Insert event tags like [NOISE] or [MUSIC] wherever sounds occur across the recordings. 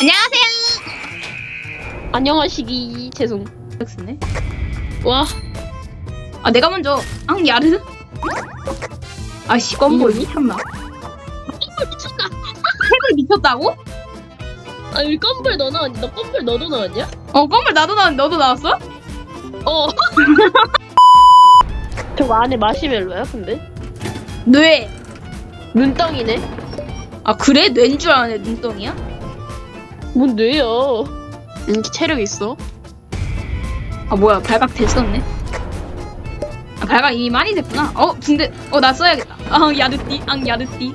안녕하세요. 안녕하시기 죄송 쓰네. 와 아 내가 먼저. 앙 야르. 아씨 껌볼 미쳤나? 미쳤나 탭을 미쳤다고? 아 우리 껌불 너 나왔니 너 껌불 너도 나왔냐 어 껌볼 나도 나 너도 나왔어? 어 [LAUGHS] 저거 안에 마시멜로야 근데 뇌. 눈덩이네 아 그래 뇌인 줄 아네 눈덩이야? 뭔 뇌야 이렇게 체력 있어 아 뭐야 발각 됐었네. 아 발각 이미 많이 됐구나. 어 근데 어 나 써야겠다. 아 야르띠 앙 야르띠.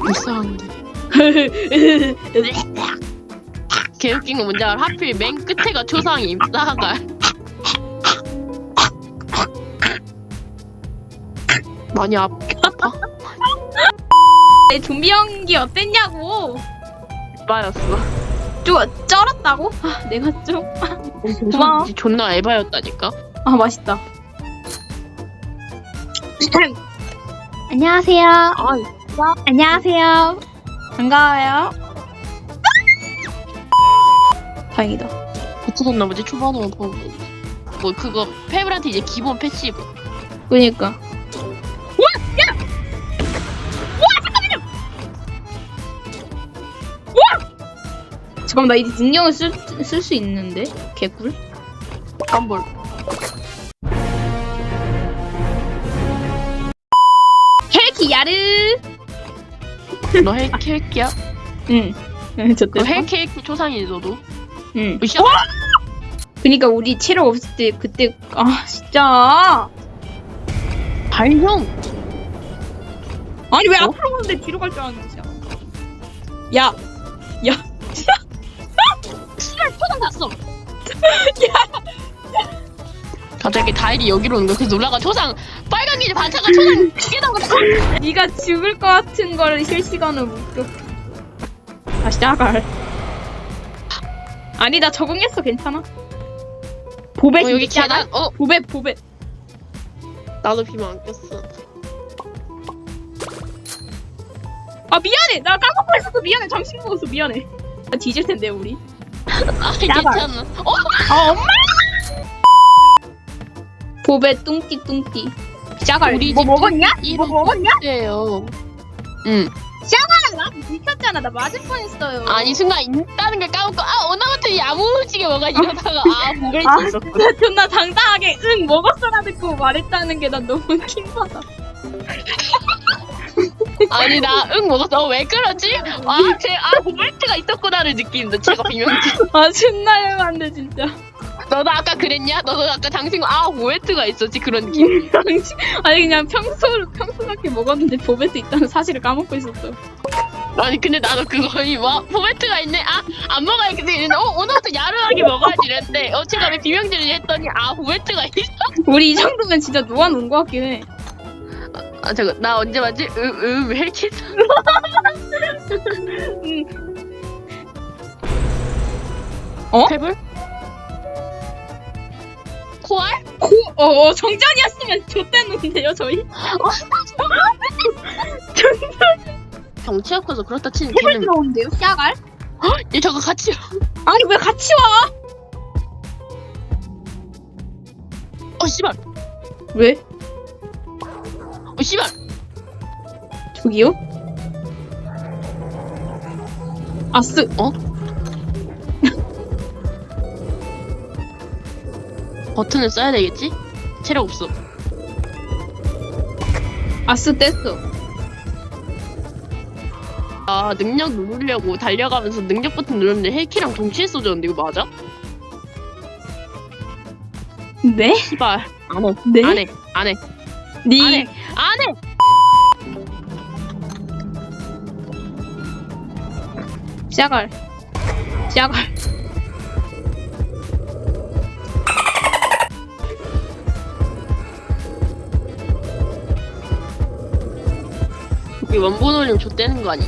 불쌍한데 [LAUGHS] 개웃긴 건 뭔지 알아? 하필 맨 끝에가 초상임 싸갈 많이 아, 아파? [LAUGHS] 내 좀비 연기 어땠냐고? 빠였어 좀 쩔었다고? 아 내가 좀. 고마워. 존나 에바였다니까 아 맛있다. 안녕하세요. 아 안녕하세요. 반가워요. 다행이다. 고쳐졌나 보지 초반으로 보면 뭐 그거 페블한테 이제 기본 패시브 그니까. 잠깐만 나 이제 능력을 쓸수 있는데 개꿀. 깜볼 헬키 야르. 너 헬, 헬키야? 응. [LAUGHS] 저너 때. 헬키 헬키 초상이지 너도? 응. 으쌰 그니까 우리 체력 없을 때 그때 아 진짜. 발형 아니 왜 어? 앞으로 가는데 뒤로 갈줄 알았는데 진짜. 야. 야. 났어 [LAUGHS] 갑자기 다일이 여기로 오는 거야 그래서 놀라가 초상 빨간 길이 반차가 초상 두개 남았어 [LAUGHS] 네가 죽을 것 같은 걸 실시간으로 목격. 아 시작할. 아니 나 적응했어 괜찮아. 보벳 어 여기 계단 어 보벳 보벳. 나도 비만 안 꼈어 아 미안해 나 까먹고 있었어 미안해 잠시 먹었어 미안해. 아, 뒤질 텐데 우리. 아 [LAUGHS] 나가. 괜찮아 어? 아 엄마. 보벳 뚱띠 뚱띠. 시작할. 우리 뭐 집 먹었냐? 뭐 먹었냐? 예요 응나 미쳤잖아 나 맞을 뻔했어요. 아니 순간 있다는 걸 까먹고 아 오나부터 야무지게 먹어 이러다가 아 보벨 아, 있었어 나 [LAUGHS] 존나 당당하게 응 먹었어라 듣고 말했다는 게 난 너무 [LAUGHS] 킹받아. 아니 나 응 먹었어 어, 왜 그러지? 아쟤아 보벨트가 있었구나를 느끼는데 제가 비명지 아 존나 열받네 진짜. 너도 아까 그랬냐? 너도 아까 당신 아 보벨트가 있었지 그런 느낌 당신 아니 그냥 평소 평소답게 먹었는데 보베트 있다는 사실을 까먹고 있었어. 아니 근데 나도 그거이 와 포메트가 있네 아 안 먹어야겠지 이랬는데 어 오늘부터 야르하게 먹어야지 이랬는데 어 제가 왜 비명질을 했더니 아 포메트가 있어 우리 이 정도면 진짜 놓아놓은 것 같긴 해. 아 잠깐 나 언제 봤지 으으 헬키 응. 어? 페블 코알 코, 어, 어 정전이었으면 좋댔는데요 저희. [LAUGHS] 경치가 커서 그렇다 치는 해볼 걔는 들어오는데요 시작할? 얘 저거 같이 아니 왜 같이 와? 어 씨발 왜? 어 씨발 저기요? 아스 어? [LAUGHS] 버튼을 써야 되겠지? 체력 없어 아스 뗐어. 아 능력 누르려고 달려가면서 능력 버튼 눌렀는데 헬키랑 동시에 쏘졌는데 이거 맞아? 네? 씨발 안 해 네? 안 해 안해 니 안해 안해 시작할. 시작할. 우리 원본 올리면 좆되는 거 아니야?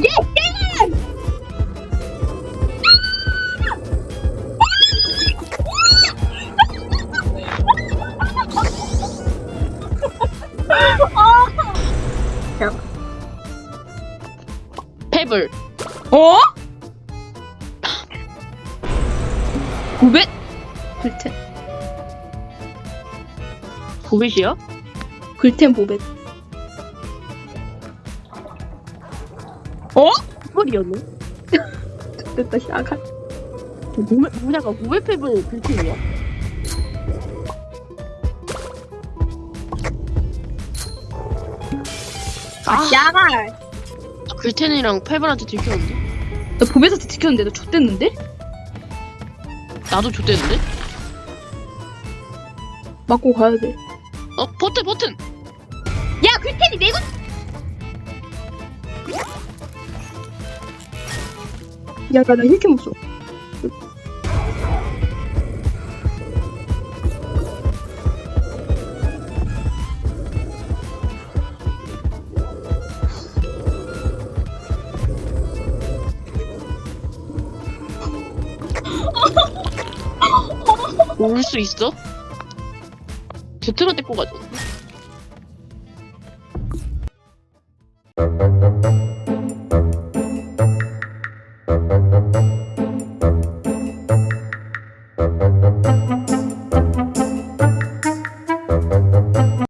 보벳? 글템. 보벳이야? 글템 보벳. 어? 펄이었네. [LAUGHS] 됐다, 샤가. 보벳 뭐냐가 보벳 팩은 글템이야? 아. 아, 글텐이랑 페블한테 들켰는데? 나 보벳한테 지켰는데 너 좆됐는데? 나도 줬대는데? 맞고 가야 돼. 어 버튼 버튼. 야, 글템이 내군! 야, 나, 나 힐캠 없어. 올 수 있어? 제트가 데리고 가자.